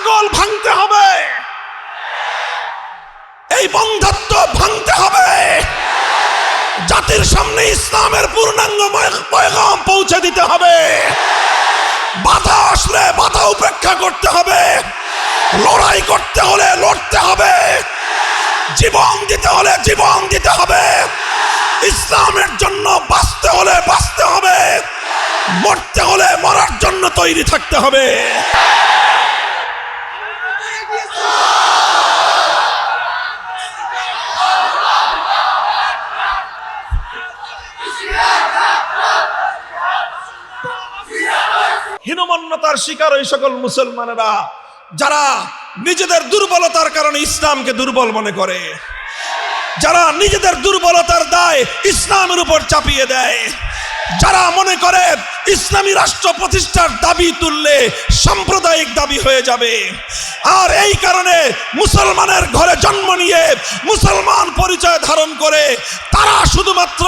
ছাগল ভাঙতে হবে। এই বন্ধাত্ব ভাঙতে হবে। জাতির সামনে ইসলামের পূর্ণাঙ্গ পয়গাম পৌঁছে দিতে হবে। বাধা আসলে বাধা উপেক্ষা করতে হবে। লড়াই করতে হলে লড়তে হবে। জীবন দিতে হলে জীবন দিতে হবে। ইসলামের জন্য বাঁচতে হলে বাঁচতে হবে। মরতে হলে মরার জন্য তৈরি থাকতে হবে। হীনমন্যতার শিকার ওই সকল মুসলমানেরা, যারা নিজেদের দুর্বলতার কারণে ইসলামকে দুর্বল মনে করে। যারা নিজেদের দুর্বলতার দায় ইসলামের উপর চাপিয়ে দেয়। যারা মনে করে ইসলামী রাষ্ট্র প্রতিষ্ঠার দাবি তুললে সাম্প্রদায়িক দাবি হয়ে যাবে। আর এই কারণে মুসলমানের ঘরে জন্ম নিয়ে মুসলমান পরিচয় ধারণ করে তারা শুধুমাত্র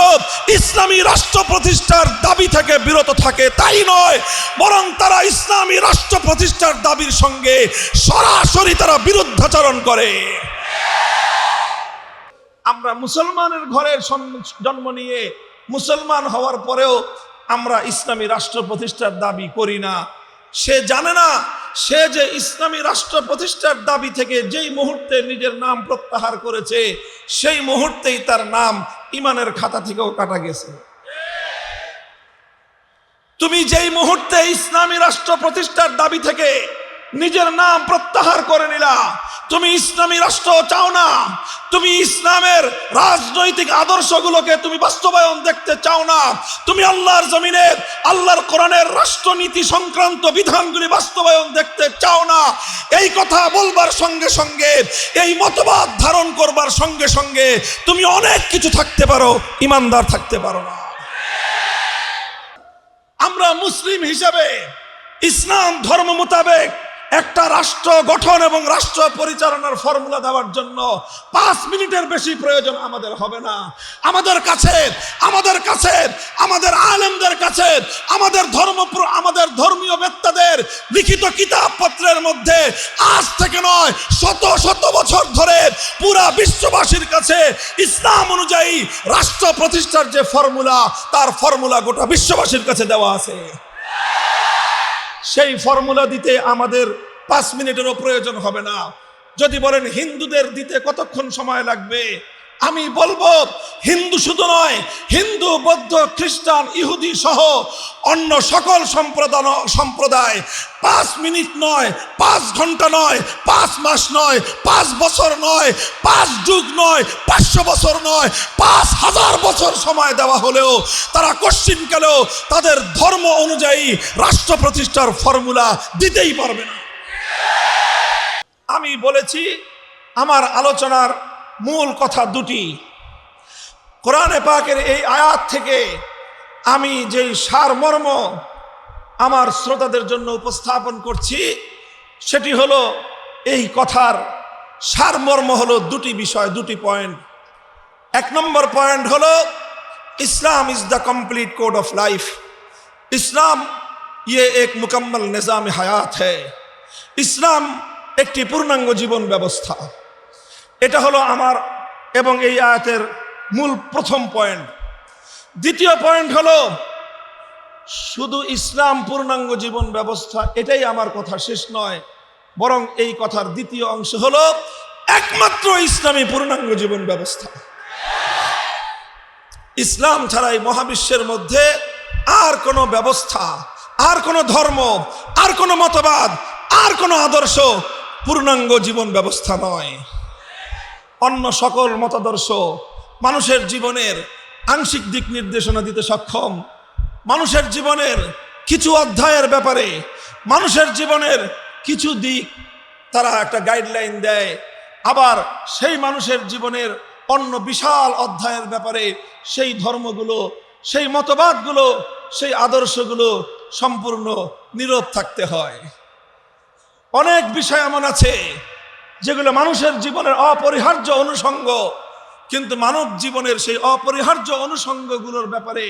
ইসলামী রাষ্ট্র প্রতিষ্ঠার দাবি থেকে বিরত থাকে, তাই নয়, বরং তারা ইসলামী রাষ্ট্র প্রতিষ্ঠার দাবির সঙ্গে সরাসরি তারা বিরুদ্ধাচরণ করে। আমরা মুসলমানের ঘরের জন্ম নিয়ে মুসলমান হওয়ার পরেও আমরা ইসলামী রাষ্ট্র প্রতিষ্ঠার দাবি করি না। সে জানে না, সে যে ইসলামী রাষ্ট্র প্রতিষ্ঠার দাবি থেকে যেই মুহূর্তে নিজের নাম প্রত্যাহার করেছে, সেই মুহূর্তেই তার নাম ইমানের খাতা থেকেও কাটা গেছে। তুমি যেই মুহূর্তে ইসলামী রাষ্ট্র প্রতিষ্ঠার দাবি থেকে নিজের নাম প্রত্যাহার করে নিলা। তুমি ইসলামী রাষ্ট্র চাও না। তুমি ইসলামের রাজনৈতিক আদর্শগুলোকে তুমি বাস্তবায়ন দেখতে চাও না। তুমি আল্লাহর জমিনে, আল্লাহর কোরআনের রাষ্ট্রনীতি সংক্রান্ত বিধানগুলি বাস্তবায়ন দেখতে চাও না। এই কথা বলবার সঙ্গে সঙ্গে, এই মতবাদ ধারণ করবার সঙ্গে সঙ্গে তুমি অনেক কিছু থাকতে পারো, ইমানদার থাকতে পারো না। আমরা মুসলিম হিসাবে ইসলাম ধর্ম মোতাবেক একটা রাষ্ট্র গঠন এবং রাষ্ট্র পরিচালনার ফর্মুলা দেওয়ার জন্য পাঁচ মিনিটের বেশি প্রয়োজন আমাদের হবে না। আমাদের কাছে আমাদের কাছে, আমাদের আলেমদের কাছে, আমাদের ধর্ম আমাদের ধর্মীয় বেত্তাদের লিখিত কিতাবপত্রের মধ্যে আজ থেকে নয়, শত শত বছর ধরে পুরা বিশ্ববাসীর কাছে ইসলাম অনুযায়ী রাষ্ট্র প্রতিষ্ঠার যে ফর্মুলা, তার ফর্মুলা গোটা বিশ্ববাসীর কাছে দেওয়া আছে। সেই ফর্মুলা দিতে আমাদের পাঁচ মিনিটেরও প্রয়োজন হবে না। যদি বলেন হিন্দুদের দিতে কতক্ষণ সময় লাগবে? আমি বলব, হিন্দু শুধু নয়, হিন্দু, বৌদ্ধ, খ্রিস্টান, ইহুদি সহ অন্য সকল সম্প্রদায় সম্প্রদায় পাঁচ মিনিট নয়, পাঁচ ঘণ্টা নয়, পাঁচ মাস নয়, পাঁচ বছর নয়, পাঁচ যুগ নয়, পাঁচশো বছর নয়, পাঁচ হাজার বছর সময় দেওয়া হলেও তারা কশ্চিনকালেও তাদের ধর্ম অনুযায়ী রাষ্ট্র প্রতিষ্ঠার ফর্মুলা দিতেই পারবে না। আমি বলেছি, আমার আলোচনার মূল কথা দুটি। কোরআনে পাকের এই আয়াত থেকে আমি যেই সারমর্ম আমার শ্রোতাদের জন্য উপস্থাপন করছি, সেটি হলো এই কথার সারমর্ম হলো দুটি বিষয়, দুটি পয়েন্ট। এক নম্বর পয়েন্ট হলো, Islam is the complete code of life. ইসলাম ইয়ে এক মুকম্মল নিজাম হায়াত হ্যাঁ ইসলাম একটি পূর্ণাঙ্গ জীবন ব্যবস্থা। এটা হলো আমার এবং এই আয়াতের মূল প্রথম পয়েন্ট। দ্বিতীয় পয়েন্ট হলো, শুধু ইসলাম পূর্ণাঙ্গ জীবন ব্যবস্থা, এটাই আমার কথা শেষ নয়। বরং এই কথার দ্বিতীয় অংশ হলো, একমাত্র ইসলামী পূর্ণাঙ্গ জীবন ব্যবস্থা। ইসলাম ছাড়াই মহাবিশ্বের মধ্যে আর কোনো ব্যবস্থা, আর কোনো ধর্ম, আর কোনো মতবাদ, আর কোনো আদর্শ পূর্ণাঙ্গ জীবন ব্যবস্থা নয়। অন্য সকল মতাদর্শ মানুষের জীবনের আংশিক দিক নির্দেশনা দিতে সক্ষম। মানুষের জীবনের কিছু অধ্যায়ের ব্যাপারে মানুষের জীবনের কিছু দিক তারা একটা গাইডলাইন দেয়। আবার সেই মানুষের জীবনের অন্য বিশাল অধ্যায়ের ব্যাপারে সেই ধর্মগুলো, সেই মতবাদগুলো, সেই আদর্শগুলো সম্পূর্ণ নীরব থাকতে হয়। অনেক বিষয় এমন আছে যেগুলো মানুষের জীবনের অপরিহার্য অনুষঙ্গ, কিন্তু মানব জীবনের সেই অপরিহার্য অনুষঙ্গগুলোর ব্যাপারে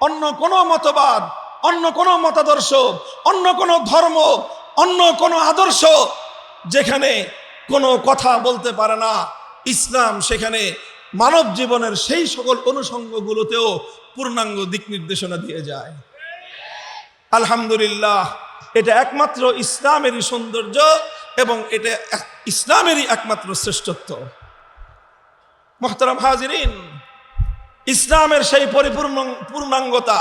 অন্য কোনো মতবাদ, অন্য কোনো মতাদর্শ, অন্য কোনো ধর্ম, অন্য কোনো আদর্শ যেখানে কোনো কথা বলতে পারে না। ইসলাম সেখানে মানব জীবনের সেই সকল অনুষঙ্গগুলোতেও পূর্ণাঙ্গ দিক নির্দেশনা দিয়ে যায়। আলহামদুলিল্লাহ, এটা একমাত্র ইসলামেরই সৌন্দর্য এবং এটা ইসলামেরই একমাত্র শ্রেষ্ঠত্ব। মোহতারাম হাজিরিন, ইসলামের সেই পরিপূর্ণ পূর্ণাঙ্গতা,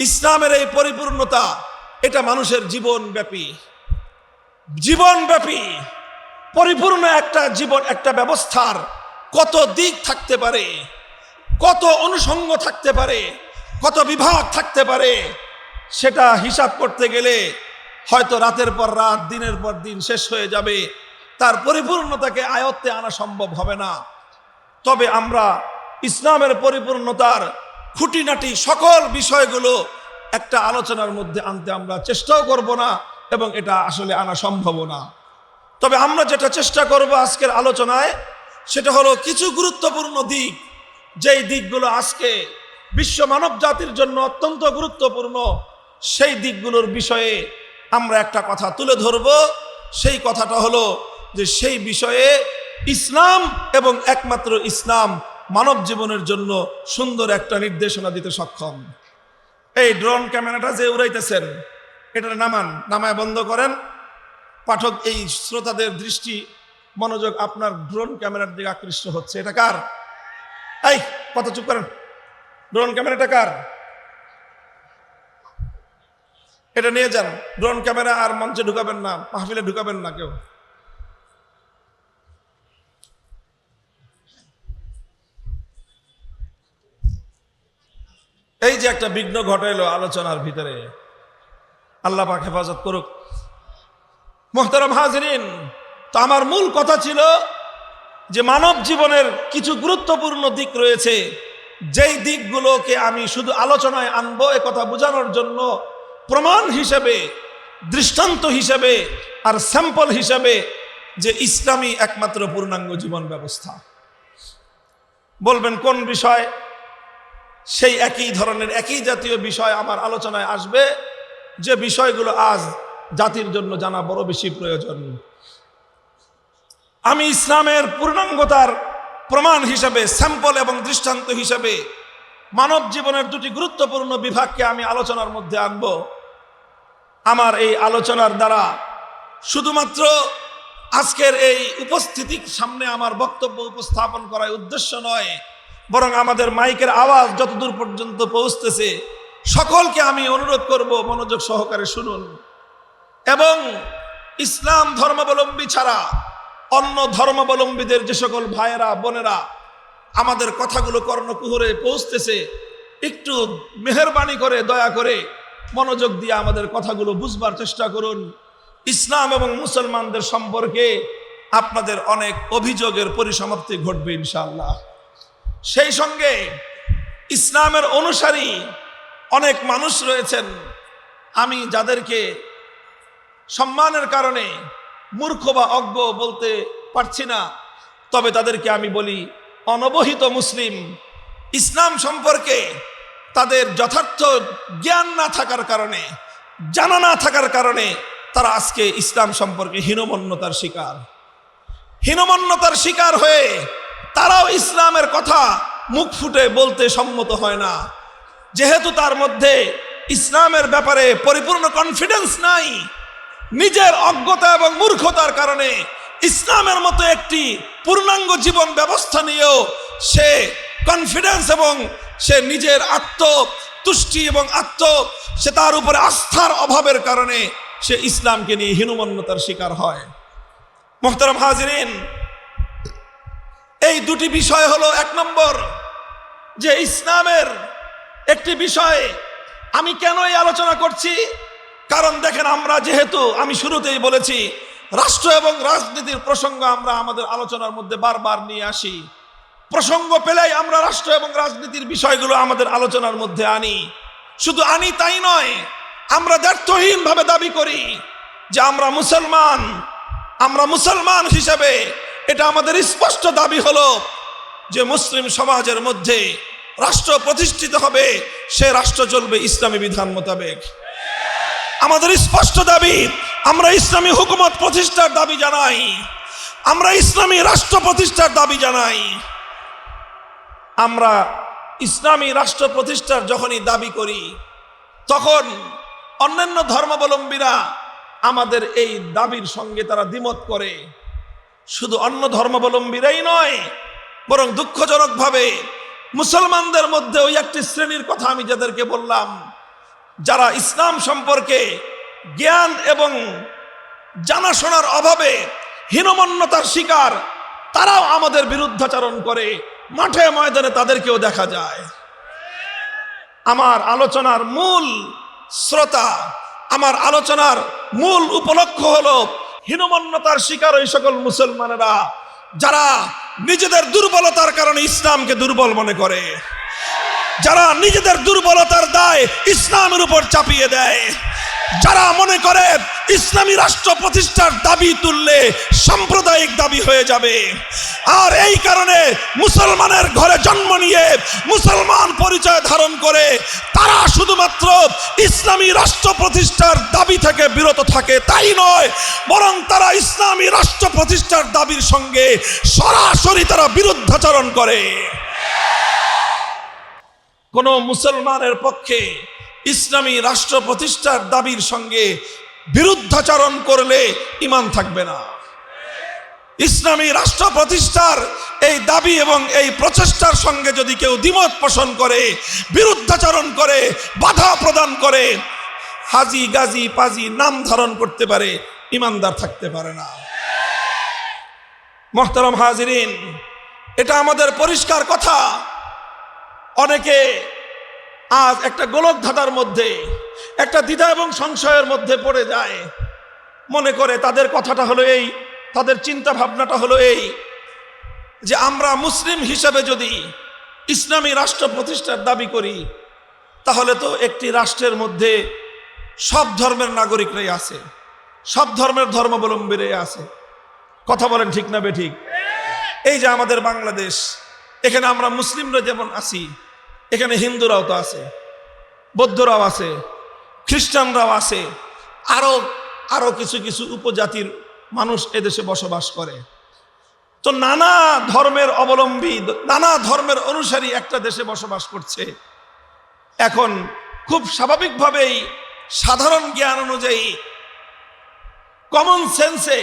ইসলামের এই পরিপূর্ণতা, এটা মানুষের জীবনব্যাপী। জীবনব্যাপী, পরিপূর্ণ একটা জীবন, একটা ব্যবস্থার কত দিক থাকতে পারে, কত অনুষঙ্গ থাকতে পারে, কত বিভাগ থাকতে পারে, সেটা হিসাব করতে গেলে হয়তো রাতের পর রাত, দিনের পর দিন শেষ হয়ে যাবে। তার পরিপূর্ণতাকে আয়ত্তে আনা সম্ভব হবে না। তবে আমরা ইসলামের পরিপূর্ণতার খুঁটিনাটি সকল বিষয়গুলো একটা আলোচনার মধ্যে আনতে আমরা চেষ্টাও করব না এবং এটা আসলে আনা সম্ভব না। তবে আমরা যেটা চেষ্টা করব আজকের আলোচনায়, সেটা হলো কিছু গুরুত্বপূর্ণ দিক। যেই দিকগুলো আজকে বিশ্ব মানব জাতির জন্য অত্যন্ত গুরুত্বপূর্ণ, সেই দিকগুলোর বিষয়ে আমরা একটা কথা তুলে ধরব। সেই কথাটা হলো যে সেই বিষয়ে ইসলাম এবং একমাত্র ইসলাম মানব জীবনের জন্য সুন্দর একটা নির্দেশনা দিতে সক্ষম। এই ড্রোন ক্যামেরাটা যে উড়াইতেছেন এটা নামান, নামায় বন্ধ করেন। পাঠক, এই শ্রোতাদের দৃষ্টি, মনোযোগ আপনার ড্রোন ক্যামেরার দিকে আকৃষ্ট হচ্ছে। এটা কার? এই কত চুপ করেন। ড্রোন ক্যামেরাটা কার? এটা নিয়ে যান। ড্রোন ক্যামেরা আর মঞ্চে ঢুকাবেন না, মাহফিলে ঢুকাবেন না কেউ। এই যে একটা বিঘ্ন ঘটাইলো আলোচনার ভিতরে, আল্লাহ পাক হেফাজত করুক। মোহতারাম হাজরিন, তো আমার মূল কথা ছিল যে মানব জীবনের কিছু গুরুত্বপূর্ণ দিক রয়েছে। যেই দিকগুলোকে আমি শুধু আলোচনায় আনব কথা বোঝানোর জন্য প্রমাণ হিসেবে, দৃষ্টান্ত হিসেবে আর স্যাম্পল হিসেবে যে ইসলামী একমাত্র পূর্ণাঙ্গ জীবন ব্যবস্থা। বলবেন, কোন বিষয়? সেই একই ধরনের, একই জাতীয় বিষয় আমার আলোচনায় আসবে, যে বিষয়গুলো আজ জাতির জন্য জানা বড় বেশি প্রয়োজন। আমি ইসলামের পূর্ণাঙ্গতার প্রমাণ হিসেবে, স্যাম্পল এবং দৃষ্টান্ত হিসেবে মানব জীবনের দুটি গুরুত্বপূর্ণ বিভাগকে আমি আলোচনার মধ্যে আনব। আমার এই আলোচনার দ্বারা শুধুমাত্র আজকের এই উপস্থিতির সামনে আমার বক্তব্য উপস্থাপন করার উদ্দেশ্য নয়, বরং আমাদের মাইকের আওয়াজ যতদূর পর্যন্ত পৌঁছতেছে, সকলকে আমি অনুরোধ করব মনোযোগ সহকারে শুনুন। এবং ইসলাম ধর্মাবলম্বী ছাড়া অন্য ধর্মাবলম্বীদের যে সকল ভাইয়েরা, বোনেরা আমাদের কথাগুলো কর্ণকুহরে পৌঁছতেছে, একটু মেহরবানি করে, দয়া করে মনোযোগ দিয়ে আমাদের কথাগুলো বুঝবার চেষ্টা করুন। ইসলাম এবং মুসলমানদের সম্পর্কে আপনাদের অনেক অভিযোগের পরিসমাপ্তি ঘটবে ইনশাআল্লাহ। সেই সঙ্গে ইসলামের অনুসারী অনেক মানুষ রয়েছেন। আমি যাদেরকে সম্মানের কারণে মূর্খ বা অজ্ঞ বলতে পারছি না, তবে তাদেরকে আমি বলি অনবহিত মুসলিম। ইসলাম সম্পর্কে তাদের যথার্থ জ্ঞান না থাকার কারণে, জানা না থাকার কারণে তারা আজকে ইসলাম সম্পর্কে হীনমন্যতার শিকার। হীনমন্যতার শিকার হয়ে তারাও ইসলামের কথা মুখ ফুটে বলতে সম্মত হয় না। যেহেতু তার মধ্যে ইসলামের ব্যাপারে পরিপূর্ণ কনফিডেন্স নাই, নিজের অজ্ঞতা এবং মূর্খতার কারণে ইসলামের মতো একটি পূর্ণাঙ্গ জীবন ব্যবস্থা নিয়েও সে কনফিডেন্স এবং সে নিজের আত্ম তুষ্টি এবং আত্ম, সে তার উপরে আস্থার অভাবের কারণে সে ইসলামকে নিয়ে হীনমন্যতার শিকার হয়। মোহতারাম হাজিরিন, এই দুটি বিষয় হলো এক নম্বর যে ইসলামের একটি বিষয় আমি কেন এই আলোচনা করছি? কারণ দেখেন আমরা যেহেতু, আমি শুরুতেই বলেছি, রাষ্ট্র এবং রাজনীতির প্রসঙ্গ আমরা আমাদের আলোচনার মধ্যে বারবার নিয়ে আসি। প্রসঙ্গ পেলেই আমরা রাষ্ট্র এবং রাজনীতির বিষয়গুলো আমাদের আলোচনার মধ্যে আনি। শুধু আনি তাই নয়, আমরা ব্যর্থহীনভাবে দাবি করি যে আমরা মুসলমান। আমরা মুসলমান হিসেবে এটা আমাদের স্পষ্ট দাবি হলো যে মুসলিম সমাজের মধ্যে রাষ্ট্র প্রতিষ্ঠিত হবে, সে রাষ্ট্র চলবে ইসলামী বিধান মোতাবেক। আমাদের স্পষ্ট দাবি, আমরা ইসলামী হুকুমত প্রতিষ্ঠার দাবি জানাই। আমরা ইসলামী রাষ্ট্র প্রতিষ্ঠার দাবি জানাই। আমরা ইসলামী রাষ্ট্র প্রতিষ্ঠার যখনই দাবি করি, তখন অন্যান্য ধর্মাবলম্বীরা আমাদের এই দাবির সঙ্গে তারা দ্বিমত করে। শুধু অন্য ধর্মাবলম্বীরাই নয়, বরং দুঃখজনকভাবে মুসলমানদের মধ্যে ওই একটি শ্রেণির কথা আমি যাদেরকে বললাম, যারা ইসলাম সম্পর্কে জ্ঞান এবং জানাশোনার অভাবে হীনমন্যতার শিকার, তারাও আমাদের বিরুদ্ধাচরণ করে। মাঠে ময়দানে তাদেরকেও দেখা যায়। আমার আলোচনার মূল শ্রোতা, আমার আলোচনার মূল উপলক্ষ হলো হীনমন্যতার শিকার ওই সকল মুসলমানেরা, যারা নিজেদের দুর্বলতার কারণে ইসলামকে দুর্বল মনে করে। যারা নিজেদের দুর্বলতার দায় ইসলামের উপর চাপিয়ে দেয়। যারা মনে করে ইসলামী রাষ্ট্র প্রতিষ্ঠার দাবি তুললে সাম্প্রদায়িক দাবি হয়ে যাবে। আর এই কারণে মুসলমানের ঘরে জন্ম নিয়ে মুসলমান পরিচয় ধারণ করে তারা শুধুমাত্র ইসলামী রাষ্ট্র প্রতিষ্ঠার দাবি থেকে বিরত থাকে, তাই নয়, বরং তারা ইসলামী রাষ্ট্র প্রতিষ্ঠার দাবির সঙ্গে সরাসরি তারা বিরুদ্ধাচরণ করে। কোন মুসলমানের পক্ষে ইসলামী রাষ্ট্র প্রতিষ্ঠার দাবির সঙ্গে বিরুদ্ধাচরণ করলে ইমান থাকবে না। ইসলামী রাষ্ট্র প্রতিষ্ঠার এই দাবি এবং এই প্রচেষ্টার সঙ্গে যদি কেউ দ্বিমত পোষণ করে, বিরুদ্ধাচরণ করে, বাধা প্রদান করে, হাজি, গাজী, পাজি নাম ধারণ করতে পারে, ইমানদার থাকতে পারে না। মোহতারম হাজিরিন, এটা আমাদের পরিষ্কার কথা। অনেকে আজ একটা গোলক ধাঁধার মধ্যে, একটা দ্বিধা এবং সংশয়ের মধ্যে পড়ে যায়। মনে করে তাদের কথাটা হলো এই, তাদের চিন্তা ভাবনাটা হলো এই, যে আমরা মুসলিম হিসেবে যদি ইসলামী রাষ্ট্র প্রতিষ্ঠার দাবি করি, তাহলে তো একটি রাষ্ট্রের মধ্যে সব ধর্মের নাগরিকরাই আছে, সব ধর্মের ধর্মাবলম্বীরাই আছে। কথা বলেন ঠিক না বে ঠিক? এই যে আমাদের বাংলাদেশ, এখানে আমরা মুসলিমরা যেমন আছি এখানে হিন্দুরাও তো আছে, বৌদ্ধরাও আছে, খ্রিস্টানরাও আছে, আরও আরও কিছু কিছু উপজাতির মানুষ এদেশে বসবাস করে। তো নানা ধর্মের অবলম্বী, নানা ধর্মের অনুসারী একটা দেশে বসবাস করছে। এখন খুব স্বাভাবিকভাবেই সাধারণ জ্ঞান অনুযায়ী কমন সেন্সে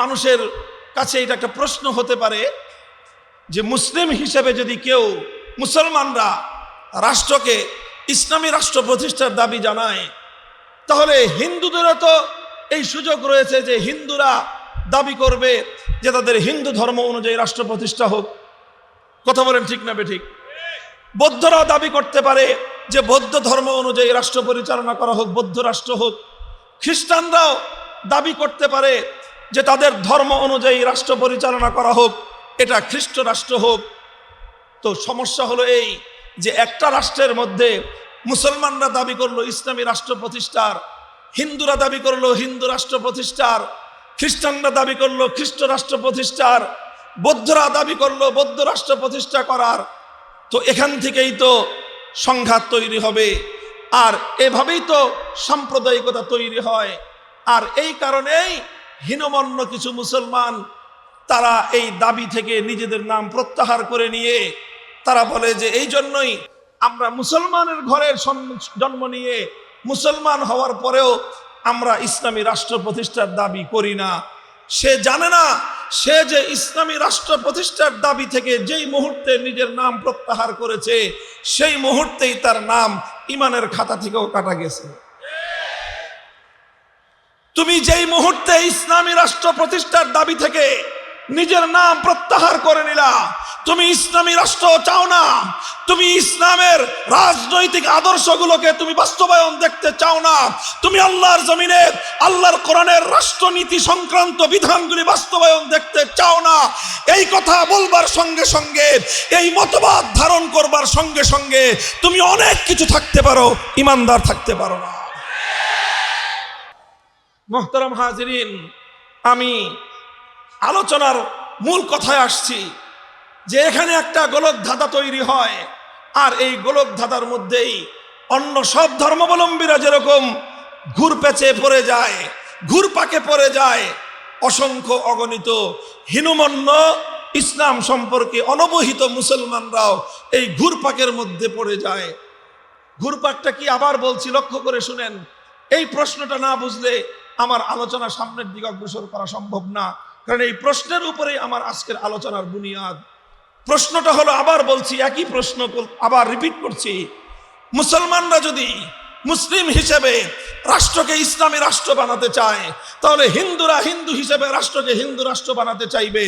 মানুষের কাছে এটা একটা প্রশ্ন হতে পারে যে মুসলিম হিসেবে যদি কেউ মুসলমানরা রাষ্ট্রকে ইসলামী রাষ্ট্র প্রতিষ্ঠার দাবি জানায়। তাহলে হিন্দুদেরও তো এই সুযোগ রয়েছে যে হিন্দুরা দাবি করবে যে তাদের হিন্দু ধর্ম অনুযায়ী রাষ্ট্র প্রতিষ্ঠা হোক। কথা বলেন ঠিক না ঠিক বৌদ্ধরাও দাবি করতে পারে যে বৌদ্ধ ধর্ম অনুযায়ী রাষ্ট্র পরিচালনা করা হোক, বৌদ্ধ রাষ্ট্র হোক। খ্রিস্টানরাও দাবি করতে পারে যে তাদের ধর্ম অনুযায়ী রাষ্ট্র পরিচালনা করা হোক, এটা খ্রিস্ট রাষ্ট্র হোক। তো সমস্যা হলো এই যে একটা রাষ্ট্রের মধ্যে মুসলমানরা দাবি করল ইসলামী রাষ্ট্র প্রতিষ্ঠার, হিন্দুরা দাবি করল হিন্দু রাষ্ট্র প্রতিষ্ঠার, খ্রিস্টানরা দাবি করল খ্রিস্ট রাষ্ট্র প্রতিষ্ঠার, বৌদ্ধরা দাবি করল বৌদ্ধ রাষ্ট্র প্রতিষ্ঠা করার। তো এখান থেকেই তো সংঘাত তৈরি হবে। আর এভাবেই তো সাম্প্রদায়িকতা তৈরি হয়। আর এই কারণেই হীনমন্য কিছু মুসলমান তারা এই দাবি থেকে নিজেদের নাম প্রত্যাহার করে নিয়ে তারা বলে যে, এই জন্যই আমরা মুসলমানের ঘরের জন্ম নিয়ে মুসলমান হওয়ার পরেও আমরা ইসলামী রাষ্ট্র প্রতিষ্ঠার দাবি করি না। সে জানে না, সে যে ইসলামী রাষ্ট্র প্রতিষ্ঠার দাবি থেকে যেই মুহূর্তে নিজের নাম প্রত্যাহার করেছে, সেই মুহূর্তেই তার নাম ইমানের খাতা থেকেও কাটা গেছে। তুমি যেই মুহূর্তে ইসলামী রাষ্ট্র প্রতিষ্ঠার দাবি থেকে নিজের নাম প্রত্যাহার করে নিলা তুমি ইসলামী রাষ্ট্র চাও না। তুমি ইসলামের রাজনৈতিক আদর্শগুলোকে তুমি বাস্তবায়ন দেখতে চাও না। তুমি আল্লাহর জমিনে, আল্লাহর কোরআনের রাষ্ট্রনীতি সংক্রান্ত বিধানগুলি বাস্তবায়ন দেখতে চাও না। এই কথা বলবার সঙ্গে সঙ্গে, এই মতবাদ ধারণ করবার সঙ্গে সঙ্গে তুমি অনেক কিছু থাকতে পারো, ইমানদার থাকতে পারো না। মোহতারাম হাজিরিন, আমি আলোচনার মূল কথায় আসছি। যে এখানে একটা গোলক ধাঁধা তৈরি হয়, আর এই গোলক ধাঁধার মধ্যেই অন্য সব ধর্মাবলম্বীরা যেরকম ঘুর পেঁচে পড়ে যায় ঘুরপাকে পড়ে যায়, অসংখ্য অগণিত হীনমন্য ইসলাম সম্পর্কে অনবহিত মুসলমানরাও এই ঘুরপাকের মধ্যে পড়ে যায়। ঘুরপাকটা কি আবার বলছি, লক্ষ্য করে শুনেন। এই প্রশ্নটা না বুঝলে আমার আলোচনা সামনের দিকে অগ্রসর করা সম্ভব না, কারণ এই প্রশ্নের উপরেই আমার আজকের আলোচনার বুনিয়াদ। প্রশ্নটা হলো আবার বলছি একই প্রশ্ন আবার রিপিট করছি। মুসলমানরা যদি মুসলিম হিসেবে রাষ্ট্রকে ইসলামী রাষ্ট্র বানাতে চায়, তাহলে হিন্দুরা হিন্দু হিসেবে রাষ্ট্রকে হিন্দু রাষ্ট্র বানাতে চাইবে,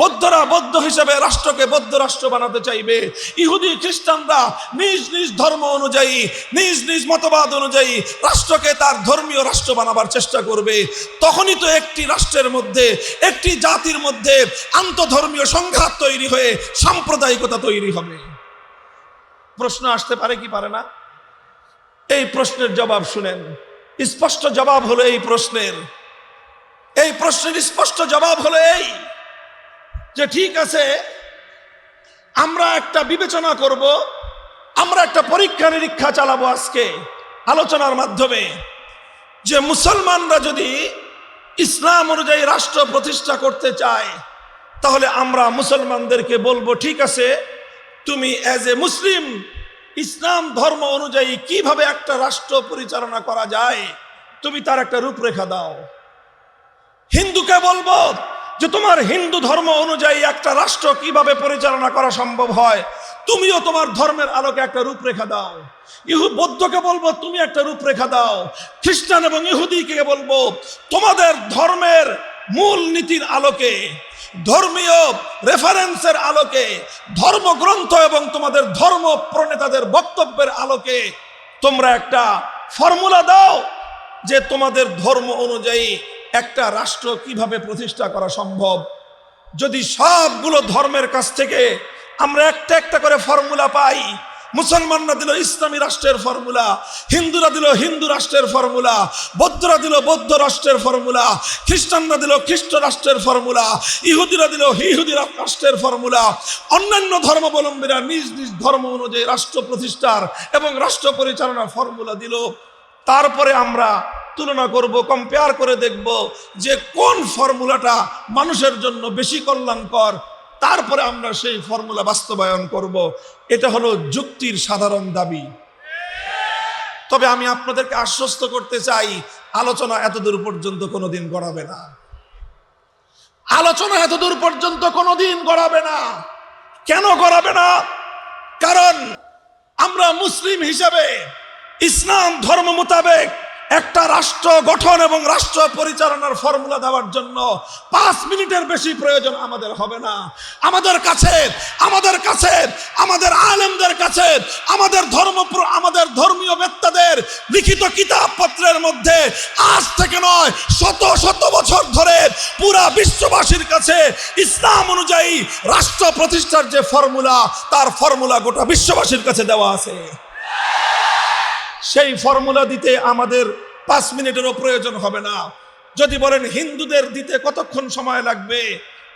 বৌদ্ধরা বৌদ্ধ হিসেবে রাষ্ট্রকে বৌদ্ধ রাষ্ট্র বানাতে চাইবে, ইহুদি, খ্রিস্টানরা নিজ নিজ ধর্ম অনুযায়ী, নিজ নিজ মতবাদ অনুযায়ী রাষ্ট্রকে তার ধর্মীয় রাষ্ট্র বানাবার চেষ্টা করবে। তখনই তো একটি রাষ্ট্রের মধ্যে, একটি জাতির মধ্যে আন্তধর্মীয় সংঘাত তৈরি হয়ে সাম্প্রদায়িকতা তৈরি হবে। প্রশ্ন আসতে পারে কি পারে না? এই প্রশ্নের জবাব শুনেন। স্পষ্ট জবাব হলো এই প্রশ্নের। এই প্রশ্নের স্পষ্ট জবাব হলো এই যে ঠিক আছে, আমরা একটা বিবেচনা করব, আমরা একটা পরীক্ষা নিরীক্ষা চালাবো আজকে আলোচনার মাধ্যমে যে মুসলমানরা যদি ইসলাম অনুযায়ী রাষ্ট্র প্রতিষ্ঠা করতে চায়, তাহলে আমরা মুসলমানদেরকে বলব, ঠিক আছে, তুমি অ্যাজ এ মুসলিম ইসলাম ধর্ম অনুযায়ী কীভাবে একটা রাষ্ট্র পরিচালনা করা যায়, তুমি তার একটা রূপরেখা দাও। হিন্দুকে বলব যে তোমার হিন্দু ধর্ম অনুযায়ী একটা রাষ্ট্র কীভাবে পরিচালনা করা সম্ভব হয়, তুমিও তোমার ধর্মের আলোকে একটা রূপরেখা দাও। ইহু বৌদ্ধকে বলব, তুমি একটা রূপরেখা দাও। খ্রিস্টান এবং ইহুদিকে বলব, তোমাদের ধর্মের মূল নীতির আলোকে, ধর্মীয় রেফারেন্সের আলোকে, ধর্মগ্রন্থ এবং তোমাদের ধর্ম প্রণেতাদের বক্তব্যের আলোকে তোমরা একটা ফর্মুলা দাও যে তোমাদের ধর্ম অনুযায়ী একটা রাষ্ট্র কীভাবে প্রতিষ্ঠা করা সম্ভব। যদি সবগুলো ধর্মের কাছ থেকে আমরা একটা একটা করে ফর্মুলা পাই মুসলমানরা দিল ইসলামী রাষ্ট্রের ফর্মুলা, হিন্দুরা দিল হিন্দু রাষ্ট্রের ফর্মুলা, বৌদ্ধরা দিল বৌদ্ধ রাষ্ট্রের ফর্মুলা, খ্রিস্টানরা দিল খ্রিস্ট রাষ্ট্রের ফর্মুলা, ইহুদিরা দিল ইহুদি রাষ্ট্রের ফর্মুলা। অন্যান্য ধর্মাবলম্বীরা নিজ নিজ ধর্ম অনুযায়ী রাষ্ট্র প্রতিষ্ঠার এবং রাষ্ট্র পরিচালনার ফর্মুলা দিল। তারপরে আমরা তুলনা করব কম্পেয়ার করে দেখব যে কোন ফর্মুলাটা মানুষের জন্য বেশি কল্যাণকর তারপরে আমরা সেই ফর্মুলা বাস্তবায়ন করব। এটা হলো যুক্তির সাধারণ দাবি। তবে আমি আপনাদেরকে আশ্বস্ত করতে চাই, আলোচনা এতদূর পর্যন্ত কোনোদিন গড়াবে না। আলোচনা এতদূর পর্যন্ত কোনোদিন গড়াবে না। কেন গড়াবে না? কারণ আমরা মুসলিম হিসাবে ইসলাম ধর্ম মোতাবেক একটা রাষ্ট্র গঠন এবং রাষ্ট্র পরিচালনার ফর্মুলা দেওয়ার জন্য পাঁচ মিনিটের বেশি প্রয়োজন আমাদের হবে না। আমাদের কাছে আমাদের কাছে, আমাদের আলেমদের কাছে, আমাদের ধর্ম আমাদের ধর্মীয় বেত্তাদের লিখিত কিতাবপত্রের মধ্যে আজ থেকে নয়, শত শত বছর ধরে পুরা বিশ্ববাসীর কাছে ইসলাম অনুযায়ী রাষ্ট্র প্রতিষ্ঠার যে ফর্মুলা, তার ফর্মুলা গোটা বিশ্ববাসীর কাছে দেওয়া আছে। সেই ফর্মুলা দিতে আমাদের পাঁচ মিনিটেরও প্রয়োজন হবে না। যদি বলেন হিন্দুদের দিতে কতক্ষণ সময় লাগবে?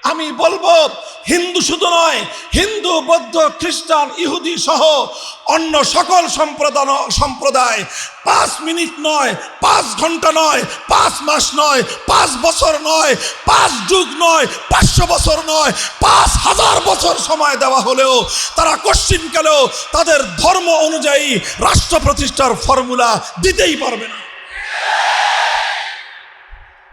আমি বলব, হিন্দু শুধু নয়, হিন্দু, বৌদ্ধ, খ্রিস্টান, ইহুদি সহ অন্য সকল সম্প্রদায় সম্প্রদায় পাঁচ মিনিট নয়, পাঁচ ঘণ্টা নয়, পাঁচ মাস নয়, পাঁচ বছর নয়, পাঁচ যুগ নয়, পাঁচশো বছর নয়, পাঁচ হাজার বছর সময় দেওয়া হলেও তারা কশ্চিনকালেও তাদের ধর্ম অনুযায়ী রাষ্ট্র প্রতিষ্ঠার ফর্মুলা দিতেই পারবে না।